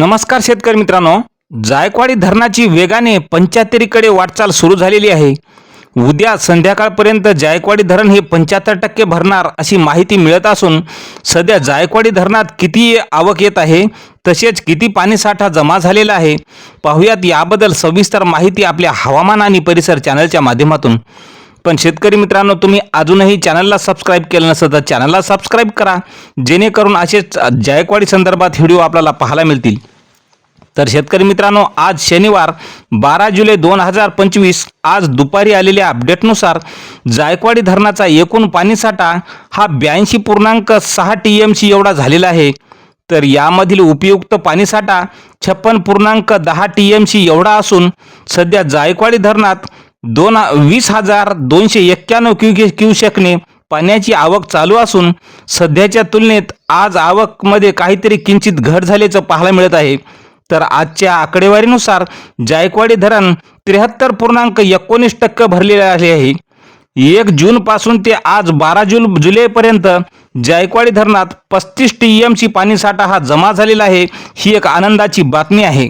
नमस्कार शेतकरी मित्रांनो. जायकवाडी धरणाची वेगाने पंच्याहत्तरीकडे वाटचाल सुरू झालेली आहे. उद्या संध्याकाळपर्यंत जायकवाडी धरण हे पंच्याहत्तर टक्के भरणार अशी माहिती मिळत असून सध्या जायकवाडी धरणात किती आवक येत आहे तसेच किती पाणीसाठा जमा झालेला आहे पाहुयात याबद्दल सविस्तर माहिती आपल्या हवामान आणि परिसर चॅनलच्या माध्यमातून. पण शेतकरी मित्रांनो तुम्ही अजूनही चॅनलला सबस्क्राईब केलं नसेल तर चॅनलला सबस्क्राईब करा जेणेकरून असेच जायकवाडी संदर्भात व्हिडिओ आपल्याला पाहायला मिळतील. तर शेतकरी मित्रांनो आज शनिवार बारा जुलै दोन हजार पंचवीस आज दुपारी आलेल्या अपडेटनुसार जायकवाडी धरणाचा एकूण पाणीसाठा हा ब्याऐंशी पूर्णांक सहा टी एम सी एवढा झालेला आहे. तर यामधील उपयुक्त पाणीसाठा छप्पन पूर्णांक दहा टी एम सी एवढा असून सध्या जायकवाडी धरणात दोन वीस हजार दोनशे एक्क्याण्णव क्यू क्यूसेकने पाण्याची आवक चालू असून सध्याच्या तुलनेत आज आवकमध्ये काहीतरी किंचित घट झाल्याचं पाहायला मिळत आहे. तर आजच्या आकडेवारीनुसार जायकवाडी धरण त्र्याहत्तर पूर्णांक एकोणीस टक्के भरलेले आले आहे. एक जूनपासून ते आज बारा जून जुलैपर्यंत जायकवाडी धरणात पस्तीस टी एम सी पाणीसाठा हा जमा झालेला आहे ही एक आनंदाची बातमी आहे.